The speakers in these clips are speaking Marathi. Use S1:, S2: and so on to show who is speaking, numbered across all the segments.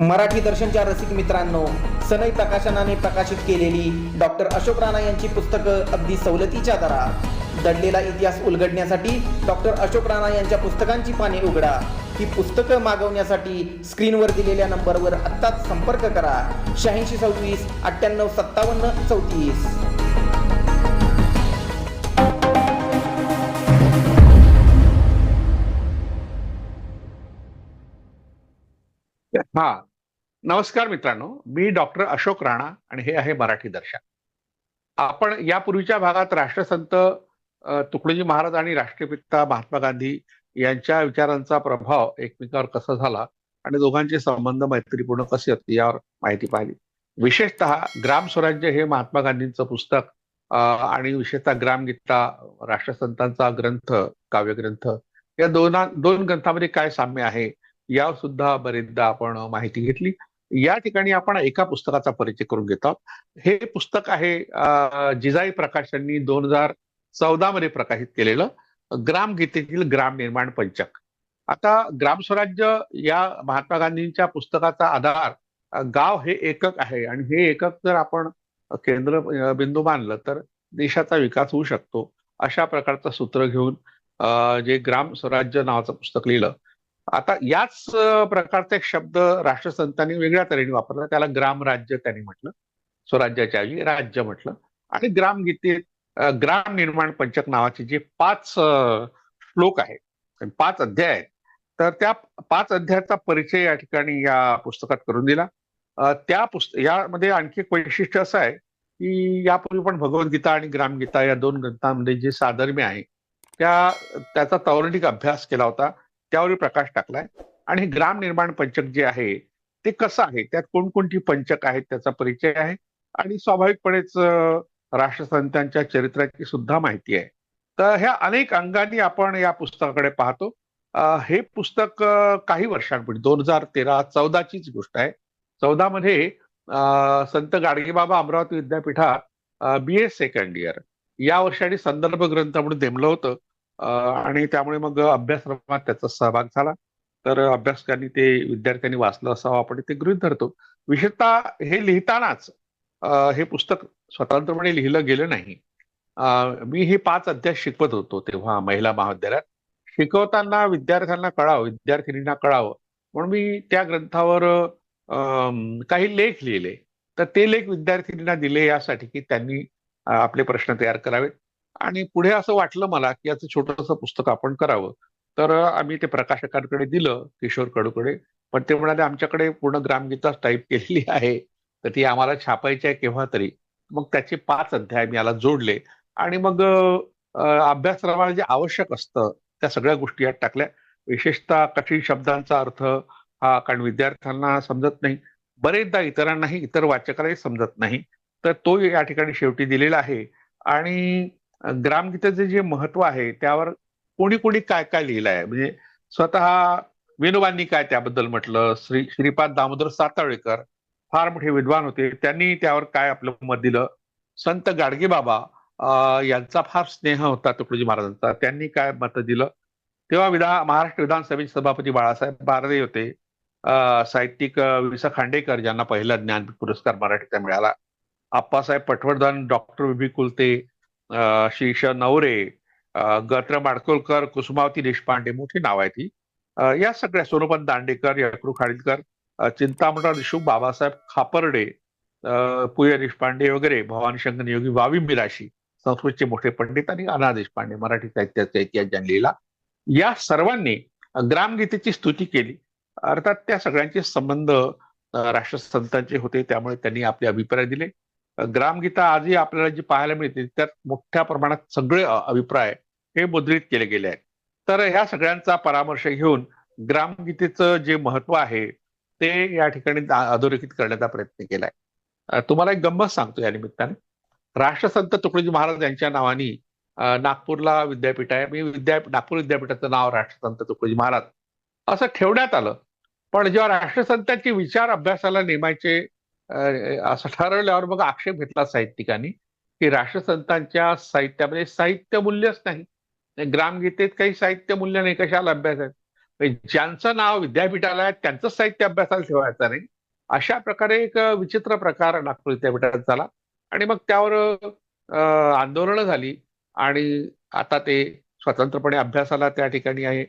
S1: मराठी दर्शनच्या रसिक मित्रांनो सनई प्रकाशनाने प्रकाशित केलेली डॉक्टर अशोक राणा यांची पुस्तकं अगदी सवलतीच्या दरात. दडलेला इतिहास उलगडण्यासाठी डॉक्टर अशोक राणा यांच्या पुस्तकांची पाने उघडा. ही पुस्तकं मागवण्यासाठी स्क्रीनवर दिलेल्या नंबरवर आत्ताच संपर्क करा. शहाऐंशी सव्वीस अठ्ठ्याण्णव सत्तावन्न चौतीस.
S2: हा. नमस्कार मित्रांनो मी डॉक्टर अशोक राणा आणि हे आहे मराठी दर्शन. आपण यापूर्वीच्या भागात राष्ट्रसंत तुकडोजी महाराज आणि राष्ट्रपिता महात्मा गांधी यांच्या विचारांचा प्रभाव एकमेकावर कसा झाला आणि दोघांचे संबंध मैत्रीपूर्ण कसे होते यावर माहिती पाहिली. विशेषतः ग्राम स्वराज्य हे महात्मा गांधींचं पुस्तक आणि विशेषतः ग्रामगीता राष्ट्रसंतांचा ग्रंथ काव्यग्रंथ या दोना दोन ग्रंथामध्ये काय साम्य आहे यावर सुद्धा बरेचदा आपण माहिती घेतली. या ठिकाणी आपण एका पुस्तकाचा परिचय करून घेत. आहोत हे पुस्तक आहे जिजाई प्रकाश यांनी दोन हजार चौदा मध्ये प्रकाशित केलेलं ग्रामगीतेतील ग्राम निर्माण पंचक. आता ग्रामस्वराज्य या महात्मा गांधींच्या पुस्तकाचा आधार गाव हे एकक आहे आणि हे एकक जर आपण केंद्र बिंदू मानलं तर देशाचा विकास होऊ शकतो अशा प्रकारचं सूत्र घेऊन जे ग्राम स्वराज्य नावाचं पुस्तक लिहिलं. आता याच प्रकारचा एक शब्द राष्ट्रसंतांनी वेगळ्या तऱ्हेने वापरला. त्याला ग्रामराज्य त्यांनी म्हटलं. स्वराज्याच्या ऐवजी राज्य म्हटलं. आणि ग्रामगीतेत ग्राम निर्माण पंचक नावाचे जे पाच श्लोक आहेत म्हणजे पाच अध्याय आहेत तर त्या पाच अध्यायाचा परिचय या ठिकाणी या पुस्तकात करून दिला. त्या पुस्त यामध्ये आणखी एक वैशिष्ट्य असं आहे की यापूर्वी पण भगवद्गीता आणि ग्रामगीता या दोन ग्रंथांमध्ये जे साधर्म्य आहे त्या त्याचा तौरणिक अभ्यास केला होता. त्यावर प्रकाश टाकलाय. आणि ग्राम निर्माण पंचक जे आहे ते कसं आहे? त्यात कोणकोणती पंचक आहेत त्याचा परिचय आहे? आणि स्वाभाविकपणेच राष्ट्रसंतांच्या चरित्राची सुद्धा माहिती आहे. तर ह्या अनेक अंगांनी आपण या पुस्तकाकडे पाहतो. हे पुस्तक काही वर्षांपूर्वी दोन हजार तेरा चौदाचीच गोष्ट आहे. चौदा मध्ये संत गाडगेबाबा अमरावती विद्यापीठात बी ए सेकंड इयर या वर्षाने संदर्भ ग्रंथ म्हणून नेमलं होतं. आणि त्यामुळे मग अभ्यासक्रमात त्याचा सहभाग झाला. तर अभ्यासकांनी ते विद्यार्थ्यांनी वाचलं असावं आपण ते गृहीत धरतो. विशेषतः हे लिहितानाच हे पुस्तक स्वतंत्रपणे लिहिलं गेलं नाही. मी हे पाच अध्याय शिकवत होतो तेव्हा महिला महाविद्यालयात. शिकवताना विद्यार्थ्यांना कळावं विद्यार्थिनींना कळावं. म्हणून मी त्या ग्रंथावर काही लेख लिहिले. तर ते लेख विद्यार्थिनींना दिले यासाठी की त्यांनी आपले प्रश्न तयार करावेत. आणि पुढे असं वाटलं मला की याचं छोटंसं पुस्तक आपण करावं. तर आम्ही ते प्रकाशकांकडे दिलं किशोर कडूकडे. पण ते म्हणाले आमच्याकडे पूर्ण ग्रामगीता टाईप केलेली आहे. तर ती आम्हाला छापायची आहे केव्हा तरी. मग त्याचे पाच अध्याय मी याला जोडले. आणि मग अभ्यासक्रमाला जे आवश्यक असतं त्या सगळ्या गोष्टी यात टाकल्या. विशेषतः कठीण शब्दांचा अर्थ हा कारण विद्यार्थ्यांना समजत नाही. बरेचदा इतरांनाही इतर वाचकालाही समजत नाही. तर तो या ठिकाणी शेवटी दिलेला आहे. आणि ग्रामगीतेचे जे महत्त्व आहे त्यावर कोणी कोणी काय काय लिहिलं आहे म्हणजे स्वतः विनोबांनी काय त्याबद्दल म्हटलं? श्री श्रीपाद दामोदर सातावळेकर फार मोठे विद्वान होते. त्यांनी त्यावर काय आपलं मत दिलं? संत गाडगेबाबा बाबा यांचा फार स्नेह होता तुकडोजी महाराजांचा. त्यांनी काय मत दिलं? तेव्हा विधा महाराष्ट्र विधानसभेचे सभापती बाळासाहेब बारदे होते. साहित्यिक अं, वि स खांडेकर ज्यांना पहिला ज्ञानपीठ पुरस्कार मराठीचा मिळाला. Appasaheb Patwardhan doctor V B Kulte अं, नवरे गत्र माडकोलकर कुसुमावती देशपांडे मोठी नाव आहे ती. या सगळ्या सोनोपंत दांडेकर यकृ खाडीलकर अं, चिंतामणराव देशमुख बाबासाहेब खापर्डे अं, पुय देशपांडे वगैरे भवानी शंकर योगी वावी मिराशी संस्कृतचे मोठे पंडित आणि अना देशपांडे मराठी साहित्याचा इतिहास ज्यांनी लिहिला या सर्वांनी ग्रामगीतेची स्तुती केली. अर्थात त्या सगळ्यांचे संबंध राष्ट्रसंतांचे होते त्यामुळे त्यांनी आपले अभिप्राय दिले. ग्रामगीता आजही आपल्याला जी पाहायला मिळते त्यात मोठ्या प्रमाणात सगळे अभिप्राय हे मुद्रित केले गेले आहेत. तर ह्या सगळ्यांचा परामर्श घेऊन ग्रामगीतेचं जे महत्त्व आहे ते या ठिकाणी अधोरेखित करण्याचा प्रयत्न केलाय. तुम्हाला एक गंमत सांगतो या निमित्ताने. राष्ट्रसंत तुकडोजी महाराज यांच्या नावाने नागपूरला विद्यापीठ आहे. मी विद्या नागपूर विद्यापीठाचं नाव राष्ट्रसंत तुकडोजी महाराज असं ठेवण्यात आलं. पण जेव्हा राष्ट्रसंतांचे विचार अभ्यासाला नेमायचे असं ठरवल्यावर मग आक्षेप घेतला साहित्यिकांनी की राष्ट्रसंतांच्या साहित्यामध्ये साहित्य मूल्यच नाही. ग्रामगीतेत काही साहित्य मूल्य नाही कशाला अभ्यास आहे? म्हणजे ज्यांचं नाव विद्यापीठाला आहे त्यांचंच साहित्य अभ्यासाला ठेवायचं नाही. अशा प्रकारे एक विचित्र प्रकार नागपूर विद्यापीठात झाला. आणि मग त्यावर आंदोलनं झाली. आणि आता ते स्वतंत्रपणे अभ्यासाला त्या ठिकाणी आहे.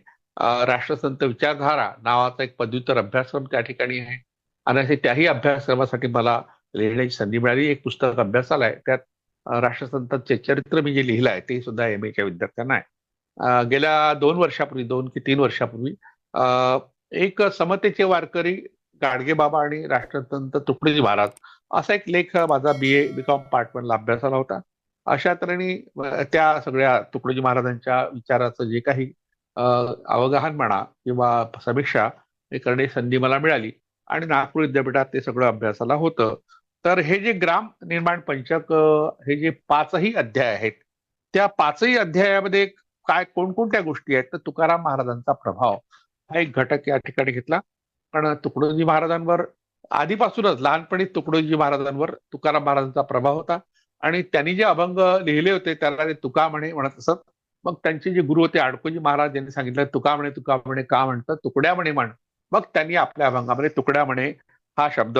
S2: राष्ट्रसंत विचारधारा नावाचा एक पदव्युत्तर अभ्यासक्रम त्या ठिकाणी आहे. आणि त्याही अभ्यासक्रमासाठी मला लिहिण्याची संधी मिळाली. एक पुस्तक अभ्यासाला आहे. त्यात राष्ट्रसंतांचे चरित्र मी जे लिहिलं आहे ते सुद्धा एम एच्या विद्यार्थ्यांना आहे. गेल्या दोन वर्षापूर्वी दोन की तीन वर्षापूर्वी अं, एक समतेचे वारकरी गाडगे बाबा आणि राष्ट्रसंत तुकडोजी महाराज असा एक लेख माझा बी ए बी कॉम पार्ट वनला अभ्यासाला होता. अशा तऱ्हेने त्या सगळ्या तुकडोजी महाराजांच्या विचाराचं जे काही अवगाहन म्हणा किंवा समीक्षा हे करण्याची संधी मला मिळाली. आणि नागपूर विद्यापीठात ते सगळं अभ्यासाला होतं. तर हे जे ग्राम निर्माण पंचक हे जे पाचही अध्याय आहेत त्या पाचही अध्यायामध्ये काय कोणकोणत्या गोष्टी आहेत? तर तुकाराम महाराजांचा प्रभाव हा एक घटक या ठिकाणी घेतला. पण तुकडोजी महाराजांवर आधीपासूनच लहानपणी तुकडोजी महाराजांवर तुकाराम महाराजांचा प्रभाव होता. आणि त्यांनी जे अभंग लिहिले होते त्याला ते तुका म्हणे म्हणत असत. मग त्यांचे जे गुरु होते आडकोजी महाराज यांनी सांगितलं तुका म्हणे तुका म्हणे का म्हणतं? तुकड्या म्हणे म्हण. मग त्यांनी आपल्या अभंगामध्ये तुकड्या म्हणे हा शब्द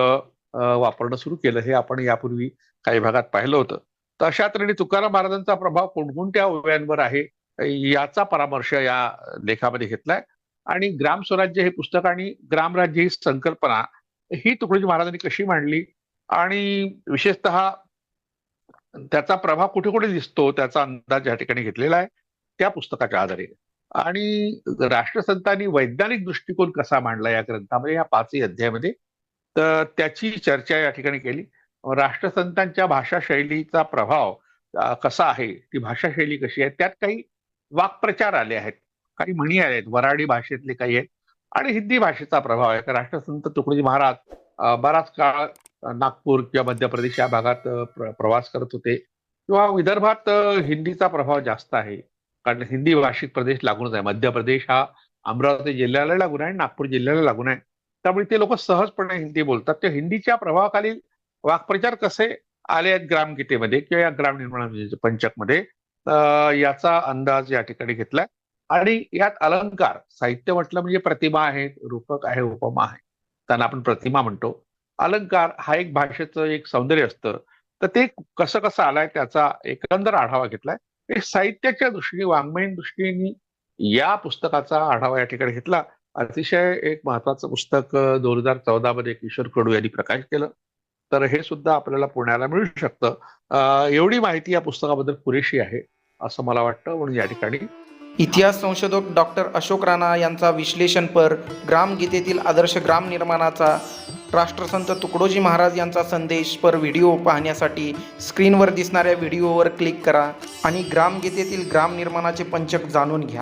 S2: वापरणं सुरू केलं. हे आपण यापूर्वी काही भागात पाहिलं होतं. तर अशा तऱ्हेने तुकाराम महाराजांचा प्रभाव कोणकोणत्या ओव्यांवर आहे याचा परामर्श या लेखामध्ये घेतलाय. आणि ग्राम स्वराज्य हे पुस्तक आणि ग्रामराज्य ही संकल्पना ही तुकडोजी महाराजांनी कशी मांडली? आणि विशेषतः त्याचा प्रभाव कुठे कुठे दिसतो त्याचा अंदाज या ठिकाणी घेतलेला आहे. त्या पुस्तकाच्या आधारे. आणि राष्ट्रसंतांनी वैज्ञानिक दृष्टिकोन कसा मांडला या ग्रंथामध्ये या पाचही अध्यायामध्ये तर त्याची चर्चा या ठिकाणी केली. राष्ट्रसंतांच्या भाषा शैलीचा प्रभाव कसा आहे ती भाषा शैली कशी आहे त्यात काही वाक्प्रचार आले आहेत. काही म्हणी आल्या आहेत. वराडी भाषेतले काही आहेत. आणि हिंदी भाषेचा प्रभाव आहे. राष्ट्रसंत तुकडोजी महाराज बराच काळ नागपूर किंवा मध्य प्रदेश या भागात प्रवास करत होते. किंवा विदर्भात हिंदीचा प्रभाव जास्त आहे. कारण हिंदी भाषिक प्रदेश लागूनच आहे. मध्य प्रदेश हा अमरावती जिल्ह्याला लागून आहे नागपूर जिल्ह्याला लागून आहे. त्यामुळे ते लोक सहजपणे हिंदी बोलतात. त्या हिंदीच्या प्रभावाखाली वाक्प्रचार कसे आले आहेत ग्रामगीतेमध्ये किंवा या ग्राम निर्माण पंचकमध्ये? याचा अंदाज या ठिकाणी घेतलाय. आणि यात अलंकार साहित्य म्हटलं म्हणजे प्रतिमा आहे रूपक आहे उपमा आहे. त्यांना आपण प्रतिमा म्हणतो. अलंकार हा एक भाषेचं एक सौंदर्य असतं. तर ते कसं कसं आलाय त्याचा एकंदर आढावा घेतलाय. हे साहित्याच्या दृष्टीने वाङ्मयीन दृष्टीने या पुस्तकाचा आढावा या ठिकाणी घेतला. अतिशय एक महत्वाचं पुस्तक दोन हजार चौदा मध्ये किशोर कडू यांनी प्रकाशित केलं. तर हे सुद्धा आपल्याला पुण्याला मिळू शकतं. एवढी माहिती या पुस्तकाबद्दल पुरेशी आहे असं मला वाटतं. म्हणून या ठिकाणी
S1: इतिहास संशोधक डॉक्टर अशोक राणा यांचा विश्लेषणपर ग्रामगीतेतील आदर्श ग्राम निर्माणाचा राष्ट्रसंत तुकडोजी महाराज यांचा संदेश पर व्हिडिओ पाहण्यासाठी स्क्रीनवर दिसणाऱ्या व्हिडिओवर क्लिक करा आणि ग्रामगीतेतील ग्राम निर्माणाचे पंचक जाणून घ्या.